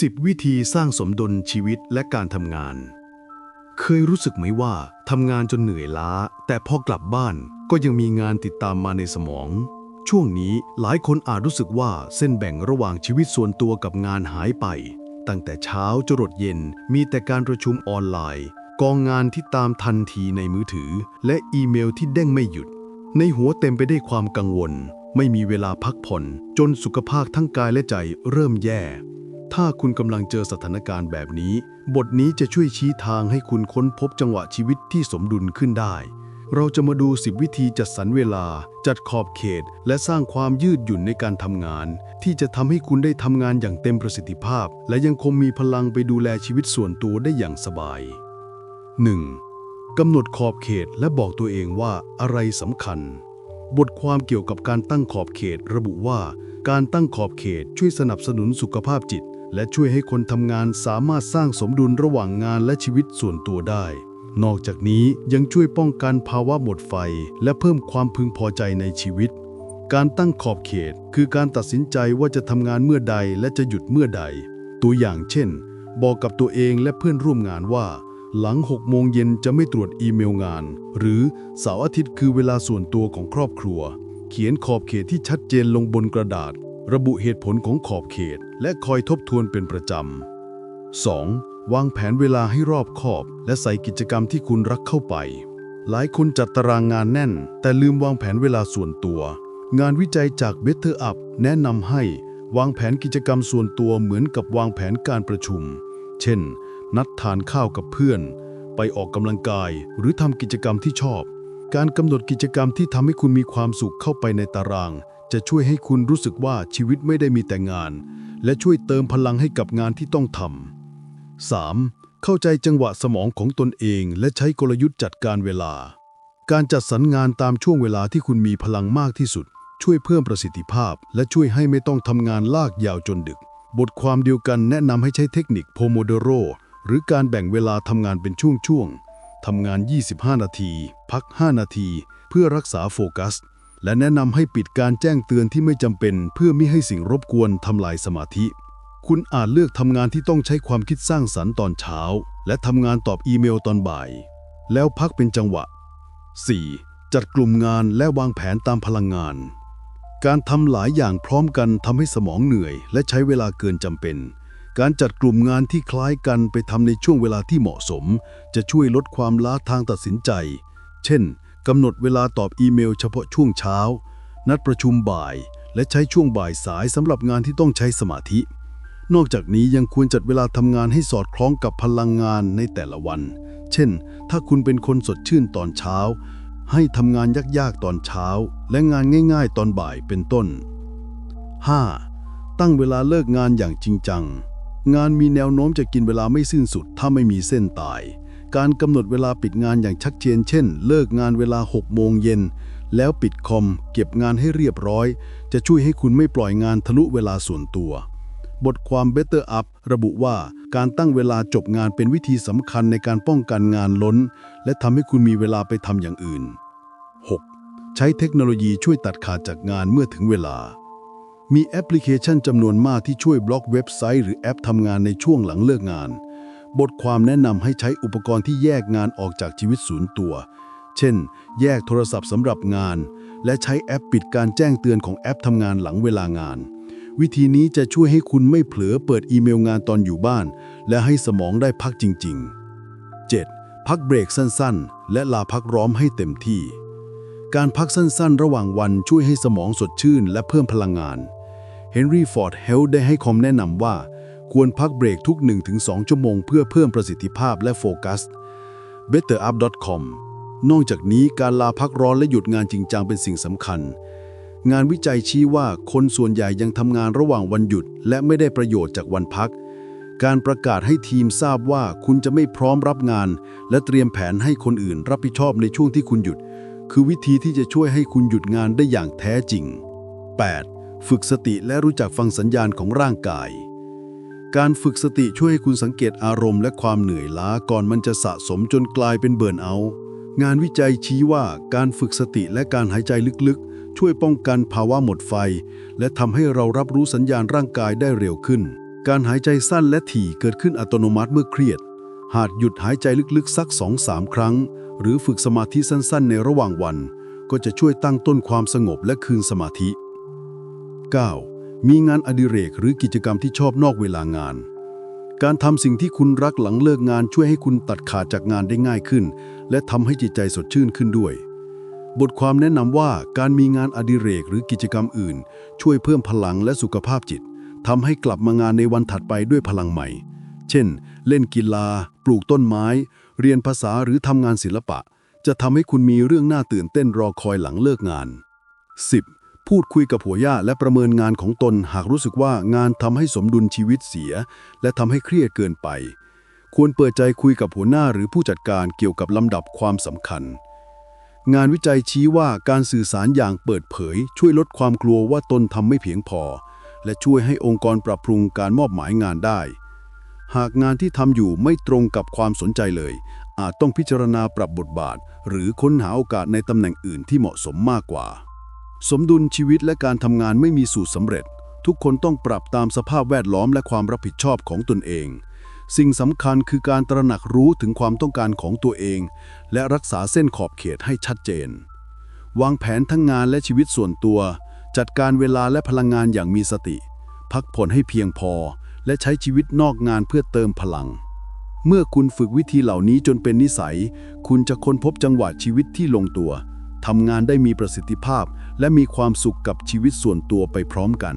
10 วิธีสร้างสมดุลชีวิตและการทำงาน เคยรู้สึกไหมว่าทำงานจนเหนื่อยล้า แต่พอกลับบ้านก็ยังมีงานติดตามมาในสมอง ช่วงนี้หลายคนอาจรู้สึกว่าเส้นแบ่งระหว่างชีวิตส่วนตัวกับงานหายไป ตั้งแต่เช้าจรดเย็นมีแต่การประชุมออนไลน์ กองงานที่ตามทันทีในมือถือ และอีเมลที่เด้งไม่หยุด ในหัวเต็มไปได้วยความกังวล ไม่มีเวลาพักผ่อน จนสุขภาพทั้งกายและใจเริ่มแย่ ถ้าคุณกำลังเจอสถานการณ์แบบนี้ บทนี้จะช่วยชี้ทางให้คุณค้นพบจังหวะชีวิตที่สมดุลขึ้นได้ เราจะมาดู 10 วิธีจัดสรรเวลา จัดขอบเขต และสร้างความยืดหยุ่นในการทำงาน ที่จะทำให้คุณได้ทำงานอย่างเต็มประสิทธิภาพ และยังคงมีพลังไปดูแลชีวิตส่วนตัวได้อย่างสบาย 1. กำหนดขอบเขตและบอกตัวเองว่าอะไรสำคัญ บทความเกี่ยวกับการตั้งขอบเขตระบุว่าการตั้งขอบเขตช่วยสนับสนุนสุขภาพจิต และช่วยให้คนทำงานสามารถสร้างสมดุลระหว่างงานและชีวิตส่วนตัวได้ นอกจากนี้ยังช่วยป้องกันภาวะหมดไฟ และเพิ่มความพึงพอใจในชีวิต การตั้งขอบเขต คือการตัดสินใจว่าจะทำงานเมื่อใดและจะหยุดเมื่อใด ตัวอย่างเช่น บอกกับตัวเองและเพื่อนร่วมงานว่า หลัง6โมงเย็นจะไม่ตรวจอีเมลงาน หรือเสาร์อาทิตย์คือเวลาส่วนตัวของครอบครัว เขียนขอบเขตที่ชัดเจนลงบนกระดาษ ระบุเหตุผลของขอบเขต และคอยทบทวนเป็นประจำ 2. วางแผนเวลาให้รอบคอบ และใส่กิจกรรมที่คุณรักเข้าไป หลายคนจัดตารางงานแน่น แต่ลืมวางแผนเวลาส่วนตัว งานวิจัยจาก Better Up แนะนำให้วางแผนกิจกรรมส่วนตัวเหมือนกับวางแผนการประชุม เช่น นัดทานข้าวกับเพื่อน ไปออกกำลังกาย หรือทำกิจกรรมที่ชอบ การกำหนดกิจกรรมที่ทำให้คุณมีความสุขเข้าไปในตาราง จะช่วยให้คุณรู้สึกว่าชีวิตไม่ได้มีแต่งาน และช่วยเติมพลังให้กับงานที่ต้องทำ 3. เข้าใจจังหวะสมองของตนเอง และใช้กลยุทธ์จัดการเวลา การจัดสรรงานตามช่วงเวลาที่คุณมีพลังมากที่สุด ช่วยเพิ่มประสิทธิภาพ และช่วยให้ไม่ต้องทำงานลากยาวจนดึก บทความเดียวกันแนะนำให้ใช้เทคนิคโพโมโดโรหรือการแบ่งเวลาทำงานเป็นช่วงๆทำงาน 25 นาที พัก 5 นาที เพื่อรักษาโฟกัส และแนะนำให้ปิดการแจ้งเตือนที่ไม่จำเป็น เพื่อไม่ให้สิ่งรบกวนทำลายสมาธิ คุณอาจเลือกทำงานที่ต้องใช้ความคิดสร้างสรรค์ตอนเช้า และทำงานตอบอีเมลตอนบ่าย แล้วพักเป็นจังหวะ 4. จัดกลุ่มงานและวางแผนตามพลังงาน การทำหลายอย่างพร้อมกันทำให้สมองเหนื่อย และใช้เวลาเกินจำเป็น การจัดกลุ่มงานที่คล้ายกันไปทำในช่วงเวลาที่เหมาะสม จะช่วยลดความล้าทางตัดสินใจ เช่น กำหนดเวลาตอบอีเมลเฉพาะช่วงเช้า นัดประชุมบ่าย และใช้ช่วงบ่ายสายสำหรับงานที่ต้องใช้สมาธิ นอกจากนี้ยังควรจัดเวลาทำงานให้สอดคล้องกับพลังงานในแต่ละวัน เช่น ถ้าคุณเป็นคนสดชื่นตอนเช้า ให้ทำงานยากๆตอนเช้า และงานง่ายๆ ตอนบ่ายเป็นต้น 5. ตั้งเวลาเลิกงานอย่างจริงจัง งานมีแนวโน้มจะกินเวลาไม่สิ้นสุดถ้าไม่มีเส้นตาย การกำหนดเวลาปิดงานอย่างชัดเจนเช่น เลิกงานเวลา 6 โมงเย็น แล้วปิดคอม เก็บงานให้เรียบร้อย จะช่วยให้คุณไม่ปล่อยงานทะลุเวลาส่วนตัว บทความ Better Up ระบุว่าการตั้งเวลาจบงานเป็นวิธีสำคัญในการป้องกันงานล้น และทำให้คุณมีเวลาไปทำอย่างอื่น 6. ใช้เทคโนโลยีช่วยตัดขาดจากงานเมื่อถึงเวลา มีแอปพลิเคชันจำนวนมากที่ช่วยบล็อกเว็บไซต์หรือแอปทำงานในช่วงหลังเลิกงาน บทความแนะนำให้ใช้อุปกรณ์ที่แยกงานออกจากชีวิตส่วนตัว เช่น แยกโทรศัพท์สำหรับงาน และใช้แอปปิดการแจ้งเตือนของแอปทำงานหลังเวลางาน วิธีนี้จะช่วยให้คุณไม่เผลอเปิดอีเมลงานตอนอยู่บ้าน และให้สมองได้พักจริง ๆ 7. พักเบรกสั้นๆ และลาพักร้อมให้เต็มที่ การพักสั้นๆ ระหว่างวันช่วยให้สมองสดชื่น และเพิ่มพลังงานเฮนรี่ฟอร์ดเฮลได้ให้คำแนะนำว่า ควรพักเบรกทุก 1-2 ชั่วโมงเพื่อเพิ่มประสิทธิภาพและโฟกัส betterup.com นอกจากนี้การลาพักร้อนและหยุดงานจริงจังเป็นสิ่งสำคัญ งานวิจัยชี้ว่าคนส่วนใหญ่ยังทำงานระหว่างวันหยุด และไม่ได้ประโยชน์จากวันพัก การประกาศให้ทีมทราบว่าคุณจะไม่พร้อมรับงาน และเตรียมแผนให้คนอื่นรับผิดชอบในช่วงที่คุณหยุด คือวิธีที่จะช่วยให้คุณหยุดงานได้อย่างแท้จริง 8. ฝึกสติและรู้จักฟังสัญญาณของร่างกาย การฝึกสติช่วยให้คุณสังเกตอารมณ์และความเหนื่อยล้าก่อนมันจะสะสมจนกลายเป็นเบิร์นเอาท์งานวิจัยชี้ว่าการฝึกสติและการหายใจลึกๆ ช่วยป้องกันภาวะหมดไฟ และทำให้เรารับรู้สัญญาณร่างกายได้เร็วขึ้น การหายใจสั้นและถี่เกิดขึ้นอัตโนมัติเมื่อเครียด หากหยุดหายใจลึกๆ สัก 2-3 ครั้ง หรือฝึกสมาธิสั้นๆ ในระหว่างวัน ก็จะช่วยตั้งต้นความสงบและคืนสมาธิ 9. มีงานอดิเรกหรือกิจกรรมที่ชอบนอกเวลางาน การทำสิ่งที่คุณรักหลังเลิกงานช่วยให้คุณตัดขาดจากงานได้ง่ายขึ้น และทำให้จิตใจสดชื่นขึ้นด้วย บทความแนะนำว่าการมีงานอดิเรกหรือกิจกรรมอื่น ช่วยเพิ่มพลังและสุขภาพจิตทำให้กลับมางานในวันถัดไปด้วยพลังใหม่ เช่น เล่นกีฬา ปลูกต้นไม้ เรียนภาษาหรือทำงานศิลปะ จะทำให้คุณมีเรื่องน่าตื่นเต้นรอคอยหลังเลิกงาน 10. พูดคุยกับหัวย่าและประเมินงานของตนหากรู้สึกว่างานทำให้สมดุลชีวิตเสีย และทำให้เครียดเกินไป ควรเปิดใจคุยกับหัวหน้าหรือผู้จัดการเกี่ยวกับลำดับความสำคัญ งานวิจัยชี้ว่าการสื่อสารอย่างเปิดเผย ช่วยลดความกลัวว่าตนทำไม่เพียงพอ และช่วยให้องค์กรปรับปรุงการมอบหมายงานได้ หากงานที่ทำอยู่ไม่ตรงกับความสนใจเลย อาจต้องพิจารณาปรับบทบาท หรือค้นหาโอกาสในตำแหน่งอื่นที่เหมาะสมมากกว่า สมดุลชีวิตและการทำงานไม่มีสูตรสำเร็จ ทุกคนต้องปรับตามสภาพแวดล้อมและความรับผิดชอบของตนเอง สิ่งสำคัญคือการตระหนักรู้ถึงความต้องการของตัวเอง และรักษาเส้นขอบเขตให้ชัดเจน วางแผนทั้งงานและชีวิตส่วนตัว จัดการเวลาและพลังงานอย่างมีสติ พักผ่อนให้เพียงพอ และใช้ชีวิตนอกงานเพื่อเติมพลัง เมื่อคุณฝึกวิธีเหล่านี้จนเป็นนิสัย คุณจะค้นพบจังหวะชีวิตที่ลงตัว ทำงานได้มีประสิทธิภาพ และมีความสุขกับชีวิตส่วนตัวไปพร้อมกัน